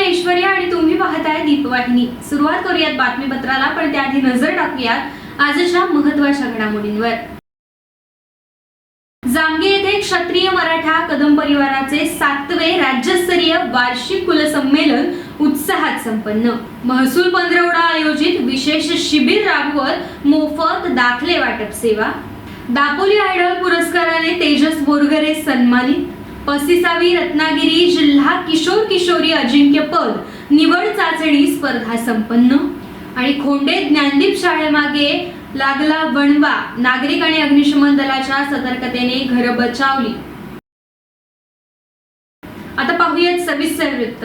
मी ऐश्वर्या आणि तुम्ही पाहताय दीपवाहिनी. सुरुवात करूयात बातमीपत्राला पण त्याआधी नजर टाकूयात आजच्या महत्त्वाच्या घडामोडींवर. जामगे येथे क्षत्रिय मराठा कदम परिवाराचे सातवे राज्यस्तरीय वार्षिक कुलसंमेलन उत्साहात संपन्न. महसूल पंधरवडा आयोजित विशेष शिबिर राबवत मोफत दाखले वाटप सेवा. दापोली आयडॉल पुरस्काराने तेजस बोरगरे सन्मानित. पस्तीसावी रत्नागिरी जिल्हा किशोर किशोरी अजिंक्यपद निवड चाचणी स्पर्धा संपन्न. आणि खोंडे ज्ञानदीप शाळेमागे लागला वणवा. नागरिक आणि अग्निशमन दलाच्या सतर्कतेने घर बचावली. आता पाहूयात सविस्तर वृत्त.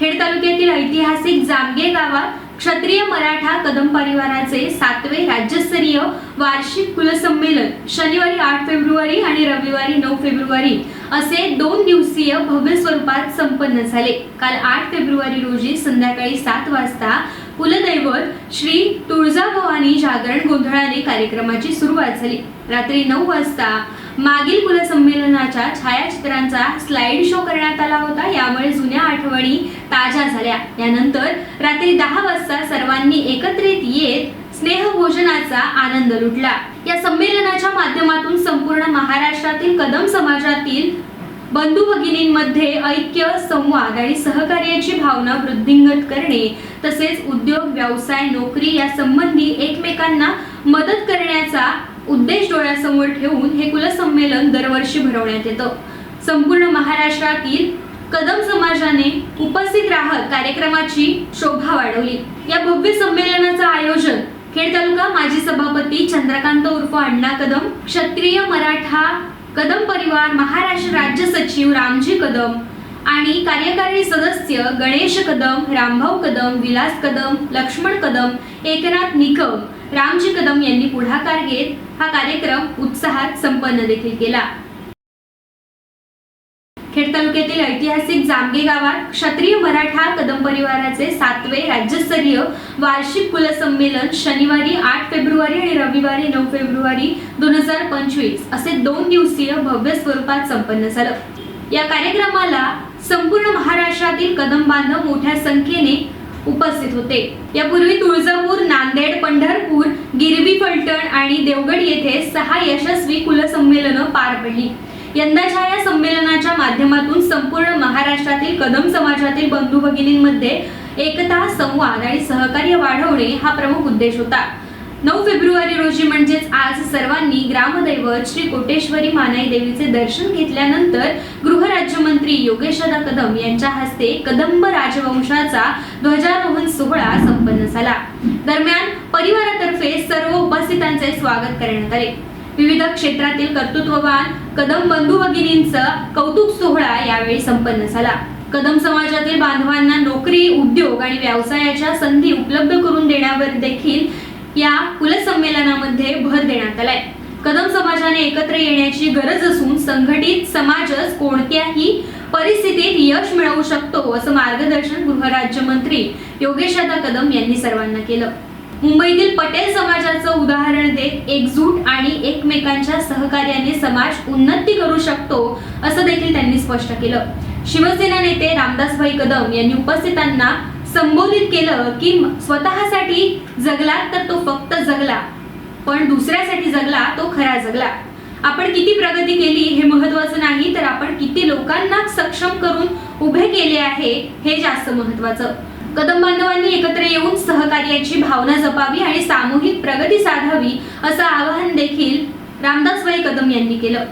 खेड तालुक्यातील ऐतिहासिक जामगे गावात क्षत्रिय मराठा कदम परिवाराचे सातवे राज्यस्तरीय वार्षिक कुलसंमेलन शनिवारी आठ फेब्रुवारी आणि रविवारी नऊ फेब्रुवारी असे दोन दिवसीय भव्य स्वरूपात संपन्न झाले. काल आठ फेब्रुवारी रोजी संध्याकाळी सात वाजता कुलदैवत श्री तुळजाभवानी जागरण गोंधळाने कार्यक्रमाची सुरुवात झाली. रात्री नऊ वाजता मागील कुलसंमेलनाच्या छायाचित्रांचा स्लाइड शो करण्यात आला होता. यामुळे जुन्या आठवणी ताज्या झाल्या. यानंतर रात्री दहा वाजता सर्वांनी एकत्रित येत स्नेहभोजनाचा आनंद लुटला. या संमेलनाच्या माध्यमातून संपूर्ण महाराष्ट्रातील कदम समाजातील बंधू भगिनींमध्ये ऐक्य संवाद आणि सहकार्याची भावना वृद्धिंगत करणे तसेच उद्योग व्यवसाय नोकरी या संबंधी एकमेकांना मदत करण्याचा उद्देश डोळ्यासमोर ठेवून हे कुलसंमेलन दरवर्षी भरवण्यात येतं. संपूर्ण महाराष्ट्रातील कदम समाजाने उपस्थित राहत कार्यक्रमाची शोभा वाढवली. या भव्य संमेलनाचं आयोजन खेड तालुका माजी सभापती चंद्रकांत उर्फ अण्णा कदम क्षत्रिय मराठा कदम परिवार महाराष्ट्र राज्य सचिव रामजी कदम आणि कार्यकारी सदस्य गणेश कदम रामभाऊ कदम विलास कदम लक्ष्मण कदम एकनाथ निकम रामजी कदम यांनी पुढाकार घेत हा कार्यक्रम उत्साहात संपन्न देखील केला. खेड तालुक्यातील ऐतिहासिक जामगे गावात क्षत्रिय मराठा कदम परिवाराचे सातवे राज्यस्तरीय वार्षिक कुलसंमेलन शनिवारी आठ फेब्रुवारी आणि रविवारी नऊ फेब्रुवारी दोन हजार पंचवीस असे दोन दिवसीय भव्य स्वरूपात संपन्न झालं. या कार्यक्रमाला संपूर्ण महाराष्ट्रातील कदम बांधव मोठ्या संख्येने उपस्थित होते. यापूर्वी तुळजापूर नांदेड पंढरपूर गिरवी फलटण आणि देवगड येथे सहा यशस्वी कुलसंमेलनं पार पडली. यंदाच्या या संमेलनाच्या माध्यमातून संपूर्ण महाराष्ट्रातील कदम समाजातील बंधू भगिनींमध्ये एकता संवाद आणि सहकार्य वाढवणे हा प्रमुख उद्देश होता. नऊ फेब्रुवारी रोजी म्हणजेच आज सर्वांनी ग्रामदैवत श्री कोटेश्वरी मानाई देवीचे दर्शन घेतल्यानंतर गृहराज्यमंत्री योगेशदा कदम यांच्या हस्ते कदंब राजवंशाचा ध्वजारोहण सोहळा संपन्न झाला. दरम्यान परिवारातर्फे सर्व उपस्थितांचे स्वागत करण्यात आले. विविध क्षेत्रातील कर्तृत्ववान कदम बंधू भगिनींचं कौतुक सोहळा यावेळी संपन्न झाला. कदम समाजातील बांधवांना नोकरी उद्योग आणि व्यवसायाच्या संधी उपलब्ध करून देण्यावर देखील या कुलसंमेलनामध्ये भर देण्यात आलाय. कदम समाजाने एकत्र येण्याची गरज असून संघटित समाजच कोणत्याही परिस्थितीत यश मिळवू शकतो असं मार्गदर्शन गृहराज्यमंत्री योगेशदा कदम यांनी सर्वांना केलं. मुंबईतील पटेल समाजाचं उदाहरण देत एकजूट आणि एकमेकांच्या सहकार्याने समाज उन्नती करू शकतो असं देखील त्यांनी स्पष्ट केलं. शिवसेना नेते रामदासभाई कदम यांनी उपस्थितांना संबोधित केलं की स्वतःसाठी जगला तर तो फक्त जगला पण दुसऱ्यासाठी जगला तो खरा जगला. आपण किती प्रगती केली हे महत्वाचं नाही तर आपण किती लोकांना सक्षम करून उभे केले आहे हे जास्त महत्वाचं कदम बांधवांनी एकत्र येऊन सहकार्याची भावना जपावी आणि सामूहिक प्रगती साधावी असं आवाहन देखील रामदासभाई कदम यांनी केलं.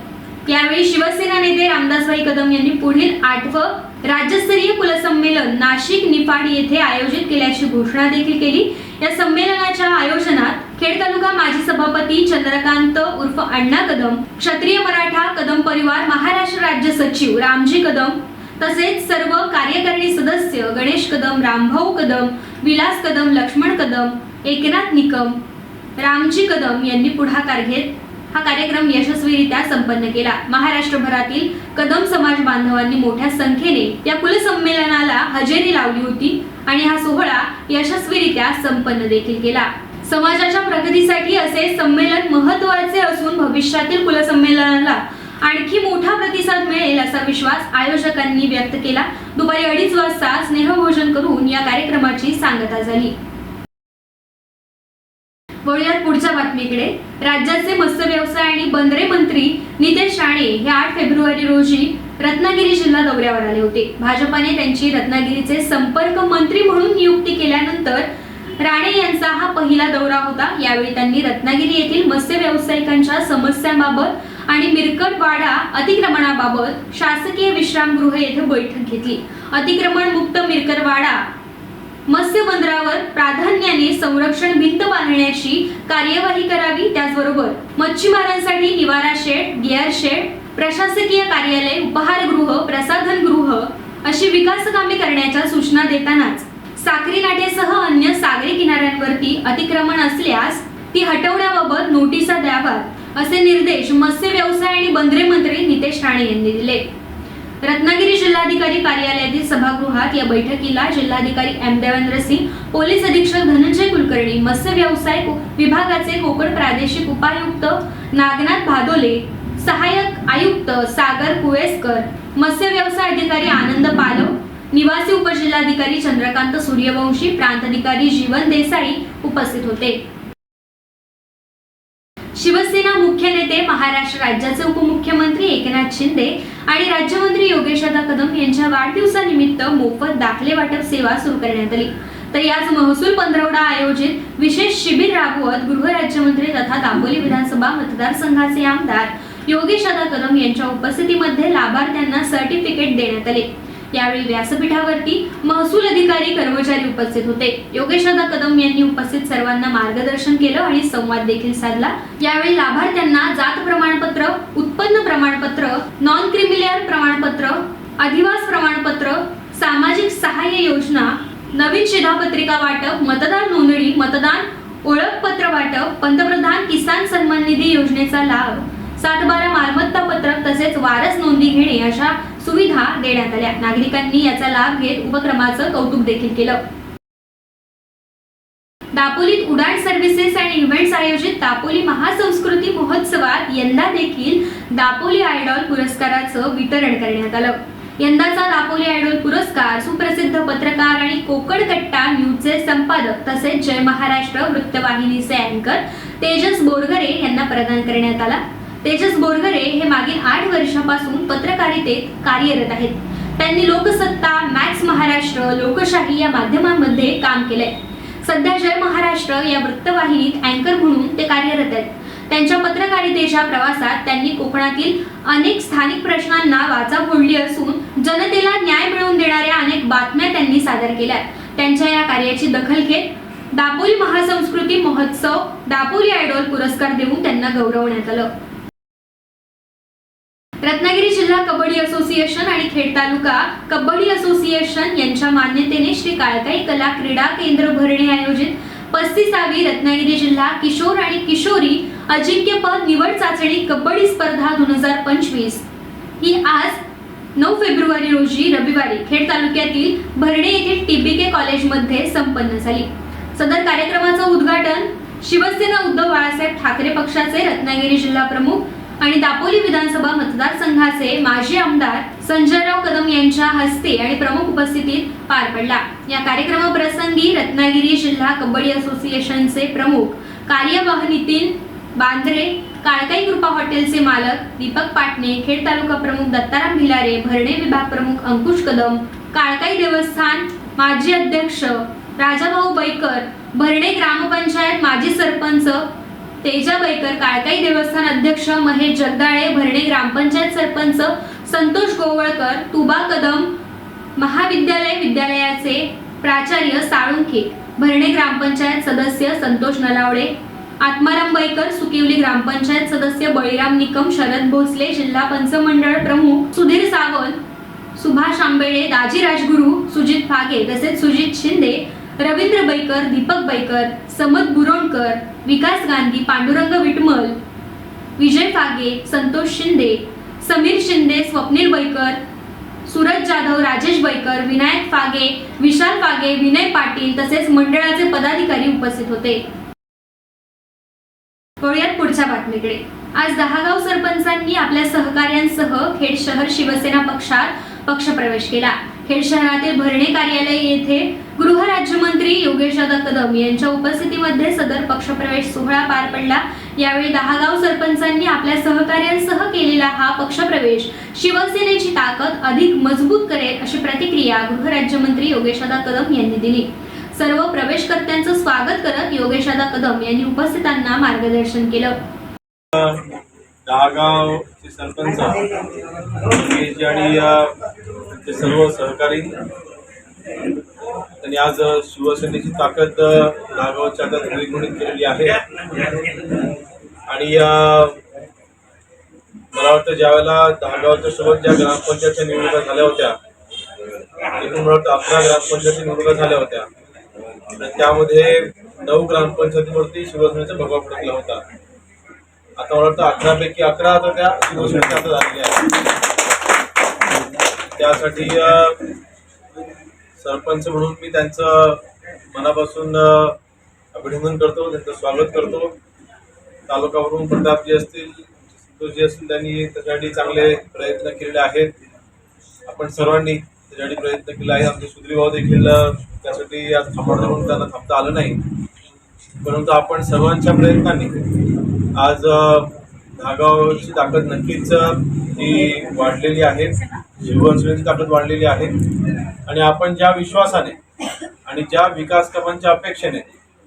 यावेळी शिवसेना नेते रामदासभाई कदम यांनी पुढील आठवं राज्यस्तरीय कुलसंमेलन नाशिक निफाड येथे आयोजित केल्याची घोषणा देखील केली. या संमेलनाच्या आयोजनात खेड तालुका माजी सभापती चंद्रकांत उर्फ अण्णा कदम क्षत्रिय मराठा कदम परिवार महाराष्ट्र राज्य सचिव रामजी कदम तसेच सर्व कार्यकारिणी सदस्य गणेश कदम रामभाऊ कदम विलास कदम लक्ष्मण कदम एकनाथ निकम रामजी कदम यांनी पुढाकार घेत हा कार्यक्रम यशस्वीरित्या संपन्न केला. महाराष्ट्रभरातील कदम समाज बांधवांनी मोठ्या संख्येने या कुलसंमेलनाला हजेरी लावली होती आणि हा सोहळा यशस्वीरित्या संपन्न देखील केला. समाजाच्या प्रगतीसाठी असे संमेलन महत्त्वाचे असून भविष्यातील कुलसंमेलनाला आणखी मोठा प्रतिसाद मिळेल असा विश्वास आयोजकांनी व्यक्त केला. दुपारी अडीच वाजता स्नेहभोजन करून या कार्यक्रमाची सांगता झाली. वळूयात पुढच्या बातमीकडे. राज्याचे मत्स्य व्यवसाय आणि बंदरे मंत्री नितेश राणे हे आठ फेब्रुवारी रोजी रत्नागिरी जिल्हा दौऱ्यावर आले होते. भाजपाने त्यांची रत्नागिरीचे संपर्क मंत्री म्हणून नियुक्ती केल्यानंतर राणे यांचा हा पहिला दौरा होता. यावेळी त्यांनी रत्नागिरी येथील मत्स्य व्यावसायिकांच्या समस्यांबाबत आणि मिरकटवाडा अतिक्रमणाबाबत शासकीय विश्रामगृह येथे बैठक घेतली. अतिक्रमण मुक्त मिरकरवाडा मत्स्य बंदरावर प्राधान्याने संरक्षण भिंत बांधण्याची कार्यवाही करावी त्याचबरोबर मच्छीमारांसाठी निवारा शेड गिअर शेड प्रशासकीय कार्यालय उपहारगृह प्रसाधनगृह अशी विकास कामे करण्याच्या सूचना देतानाच साखरी नाट्यासह अन्य सागरी किनाऱ्यांवरती अतिक्रमण असल्यास ती हटवण्याबाबत नोटिसा द्याव्यात असे निर्देश मत्स्य व्यवसाय आणि बंदरे मंत्री नितेश राणे यांनी दिले. रत्नागिरी जिल्हाधिकारी कार्यालयातील सभागृहात या बैठकीला जिल्हाधिकारी एम देवेंद्र सिंग पोलीस अधीक्षक धनंजय कुलकर्णी मत्स्य व्यवसाय विभागाचे कोकण प्रादेशिक उपायुक्त नागनाथ भादोले सहाय्यक आयुक्त सागर कुवेसकर मत्स्य व्यवसाय अधिकारी आनंद पालव निवासी उपजिल्हाधिकारी चंद्रकांत सूर्यवंशी प्रांताधिकारी जीवन देसाई उपस्थित होते. शिवसेना मुख्य नेते महाराष्ट्र राज्याचे उपमुख्यमंत्री एकनाथ शिंदे आणि राज्यमंत्री योगेशदा कदम यांच्या वाढदिवसानिमित्त मोफत दाखले वाटप सेवा सुरू करण्यात आली. तर याच महसूल पंधरवडा आयोजित विशेष शिबिर राबवत गृहराज्यमंत्री तथा दापोली विधानसभा मतदारसंघाचे आमदार योगेशदा कदम यांच्या उपस्थितीमध्ये लाभार्थ्यांना सर्टिफिकेट देण्यात आले. यावेळी व्यासपीठावरती महसूल अधिकारी कर्मचारी उपस्थित होते. योगेशदा कदम यांनी उपस्थित सर्वांना मार्गदर्शन केलं आणि संवाद देखील साधला. यावेळी लाभार्थ्यांना जात प्रमाणपत्र उत्पन्न प्रमाणपत्र नॉन क्रिमिलियर प्रमाणपत्र अधिवास प्रमाणपत्र सामाजिक सहाय्य योजना नवीन शिधापत्रिका वाटप मतदार नोंदणी मतदान ओळखपत्र वाटप पंतप्रधान किसान सन्मान निधी योजनेचा लाभ सातबारा मालमत्ता पत्रक तसेच वारस नोंदी घेणे अशा सुविधा देण्यात आल्या. नागरिकांनी याचा लाभ घेत उपक्रमाचं कौतुक देखील केलं. दापोलीत उडाण सर्व्हिसेस अँड इव्हेंट्स आयोजित दापोली महासंस्कृती महोत्सवात यंदा देखील दापोली आयडॉल पुरस्काराचं वितरण करण्यात आलं. यंदाचा दापोली आयडॉल पुरस्कार सुप्रसिद्ध पत्रकार आणि कोकण कट्टा न्यूजचे संपादक तसेच जय महाराष्ट्र वृत्तवाहिनीचे अँकर तेजस बोरगरे यांना प्रदान करण्यात आला. तेजस बोरगरे हे मागील आठ वर्षापासून पत्रकारितेत कार्यरत आहेत. त्यांनी लोकसत्ता मॅक्स महाराष्ट्र लोकशाही या माध्यमांमध्ये काम केलंय. सध्या जय महाराष्ट्र या वृत्तवाहिनीत अँकर म्हणून ते कार्यरत आहेत. त्यांच्या पत्रकारितेच्या प्रवासात त्यांनी कोकणातील अनेक स्थानिक प्रश्नांना वाचा फोडली असून जनतेला न्याय मिळवून देणाऱ्या अनेक बातम्या त्यांनी सादर केल्या. त्यांच्या या कार्याची दखल घेत दापोली महासंस्कृती महोत्सव दापोली आयडॉल पुरस्कार देऊन त्यांना गौरवण्यात आलं. रत्नागिरी जिल्हा कबड्डी असोसिएशन आणि खेड तालुका कबड्डी असोसिएशन यांच्या मान्यतेने श्री काळकाई कला क्रीडा केंद्र भरणे आयोजित पस्तीसावी रत्नागिरी जिल्हा किशोर आणि किशोरी अजिंक्यपद निवड चाचणी कबड्डी स्पर्धा दोन हजार पंचवीस. ही आज नऊ फेब्रुवारी रोजी रविवारी खेड तालुक्यातील भरणे येथील टीबीके कॉलेजमध्ये संपन्न झाली. सदर कार्यक्रमाचं उद्घाटन शिवसेना उद्धव बाळासाहेब ठाकरे पक्षाचे रत्नागिरी जिल्हा प्रमुख आणि दापोली विधानसभा मतदारसंघाचे माजी आमदार संजयराव कदम यांच्या हस्ते आणि प्रमुख उपस्थितीत पार पडला. या कार्यक्रमाप्रसंगी रत्नागिरी जिल्हा कबड्डी असोसिएशनचे प्रमुख कार्यवाह नितीन बांद्रे काळकाई कृपा हॉटेलचे मालक दीपक पाटणे खेड तालुका प्रमुख दत्ताराम भिलारे भरणे विभाग प्रमुख अंकुश कदम काळकाई देवस्थान माजी अध्यक्ष राजाभाऊ बैकर भरणे ग्रामपंचायत माजी सरपंच तेजा बैकर काळकाई देवस्थान अध्यक्ष महेश जगदाळे भरणे ग्रामपंचायत सरपंच संतोष गोवळकर तुबा कदम महाविद्यालय विद्यालयाचे प्राचार्य साळुंखे भरणे ग्रामपंचायत सदस्य संतोष नलावडे आत्माराम बैकर सुकिवली ग्रामपंचायत सदस्य बळीराम निकम शरद भोसले जिल्हा पंचमंडळ प्रमुख सुधीर सावंत सुभाष आंबेडे दाजी राजगुरू सुजित फागे तसेच सुजित शिंदे रवींद्र बैकर दीपक बैकर समद बुरोणकर विकास गांधी पांडुरंग विटमल विजय फागे संतोष शिंदे समीर शिंदे स्वप्नील बैकर सूरज जाधव राजेश बैकर विनायक फागे विशाल फागे विनय पाटील तसेच मंडळाचे पदाधिकारी उपस्थित होते. वळूयात पुढच्या बातमीकडे. आज दहागाव सरपंचांनी आपल्या सहकार्यांसह खेड शहर शिवसेना पक्षात पक्षप्रवेश केला. खेड शहरातील भरणे कार्यालय येथे गृहराज्यमंत्री योगेशदादा कदम यांच्या उपस्थितीमध्ये सदर पक्षप्रवेश सोहळा पार पडला. यावेळी दहागाव सरपंचांनी आपल्या सहकार्यांसह केलेला हा पक्षप्रवेश शिवसेनेची ताकद अधिक मजबूत करेल अशी प्रतिक्रिया गृहराज्यमंत्री योगेशदा कदम यांनी दिली. सर्व प्रवेशकर्त्यांचं स्वागत करत योगेशदा कदम यांनी उपस्थितांना मार्गदर्शन केलं. दहागावचे सरपंच आणि सर्व सहकारी. त्यांनी आज शिवसेनेची ताकद नागावच्या आता द्विगुणित केलेली आहे. आणि मला वाटतं ज्यावेळेला दहागावच्या सोबत ज्या ग्रामपंचायतच्या निवडणुका झाल्या होत्या एकूण मला वाटतं अकरा ग्रामपंचायती निवडणुका झाल्या होत्या आणि त्यामध्ये नऊ ग्रामपंचायतीवरती शिवसेनेचा भगवा फडकला होता. आता मला वाटतं अकरापैकी अकरा आता त्या शिवसेनेच्या आता झालेल्या आहेत. त्यासाठी सरपंच म्हणून मी त्यांचं मनापासून अभिनंदन करतो त्यांचं स्वागत करतो. तालुकावरून प्रताप जे असतील संतोष जे असतील त्यांनी त्याच्यासाठी चांगले प्रयत्न केलेले आहेत. आपण सर्वांनी त्याच्यासाठी प्रयत्न केला आहे. आमचे सुद्रीभाव देखील त्यासाठी आज थांबवणार म्हणून त्यांना थांबता आलं नाही. परंतु आपण सर्वांच्या प्रयत्नांनी आज धागावची ताकद नक्कीच ती ही वाढलेली आहे. शिवसेनेची ताकद वाढलेली आहे. आणि आपण ज्या विश्वासाने आणि ज्या विकास कामांच्या अपेक्षेने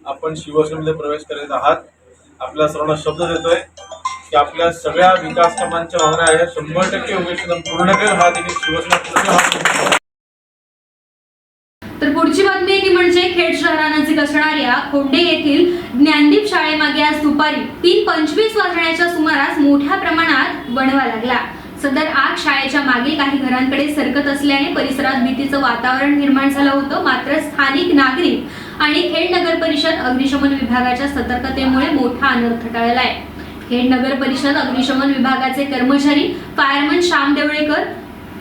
आपण शिवसेनेमध्ये प्रवेश करीत आहात आपल्या सर्वांना शब्द देतोय की आपल्या सगळ्या विकास कामांच्या मागण्या आहेत. शंभर टक्के उमेदवार पूर्ण करेल. हा देखील शिवसेना तर पुढची बातमी ती म्हणजे खेड शहरानजीक असणाऱ्या खोंडे येथील ज्ञानदीप शाळेमागे आज दुपारी तीन पंचवीस वाजण्याच्या सुमारास मोठ्या प्रमाणात बनवा लागला. सदर आग शाळेच्या मागील काही घरांकडे सरकत असल्याने परिसरात भीतीचं वातावरण निर्माण झालं होतं. मात्र स्थानिक नागरिक आणि खेड नगर परिषद अग्निशमन विभागाच्या सतर्कतेमुळे मोठा अनर्थ टळलाय. खेड नगर परिषद अग्निशमन विभागाचे कर्मचारी फायरमन श्याम देवळेकर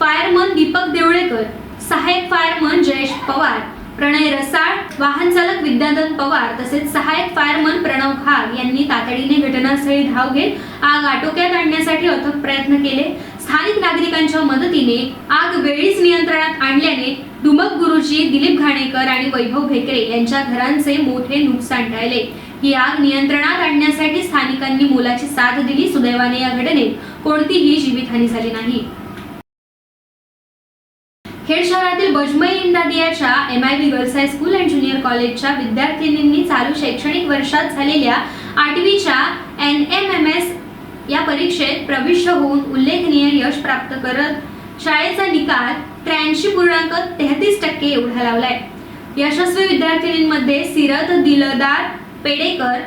फायरमन दीपक देवळेकर सहाय्यक फायरमन जयेश पवार प्रणय रसाळ वाहन चालक विद्याधन पवार तसेच सहायक फायरमन प्रणव खाग यांनी तातडीने घटनास्थळी धाव घेत आग आटोक्यात आणण्यासाठी अथक प्रयत्न केले. स्थानिक नागरिकांच्या मदतीने आग वेळीच नियंत्रणात आणल्याने दुमक गुरुजी दिलीप घाणेकर आणि वैभव भेकरे यांच्या घरांचे मोठे नुकसान टाळले. ही आग नियंत्रणात आणण्यासाठी स्थानिकांनी मोलाची साथ दिली. सुदैवाने या घटनेत कोणतीही जीवितहानी झाली नाही. शहरातील बजमई इंदादियाच्या M I B girls high school and junior कॉलेजच्या विद्यार्थिनींनी चालू शैक्षणिक वर्षात झालेल्या आठवीच्या एन एम एम एस या परीक्षेत प्रविष्ट होऊन उल्लेखनीय यश प्राप्त करत शाळेचा निकाल त्र्याऐंशी पूर्णांक तेहतीस टक्के एवढा लावलाय. यशस्वी विद्यार्थिनींमध्ये सिरत दिलदार पेडेकर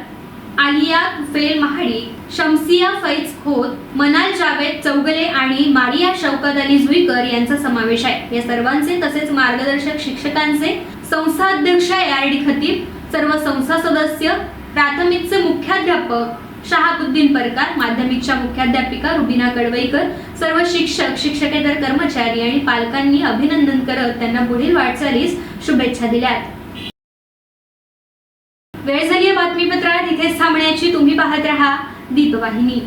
आलिया कुफेल महाडिक शमसिया फैज खोत मनाल जावेद चौगले आणि मारिया शौकत अली जुईकर यांचा समावेश आहे. या सर्वांचे तसेच मार्गदर्शक शिक्षकांचे संस्थाध्यक्ष ए आर डी खतीब सर्व संस्था सदस्य प्राथमिकचे मुख्याध्यापक शहाबुद्दीन परकार माध्यमिकच्या मुख्याध्यापिका रुबिना कडवईकर सर्व शिक्षक शिक्षकेतर कर्मचारी आणि पालकांनी अभिनंदन करत त्यांना पुढील वाटचालीस शुभेच्छा दिल्यात वेळ झाली बातमीपत्रात. इथेच थांबण्याची. तुम्ही पाहत राहा. दीपवाहिनी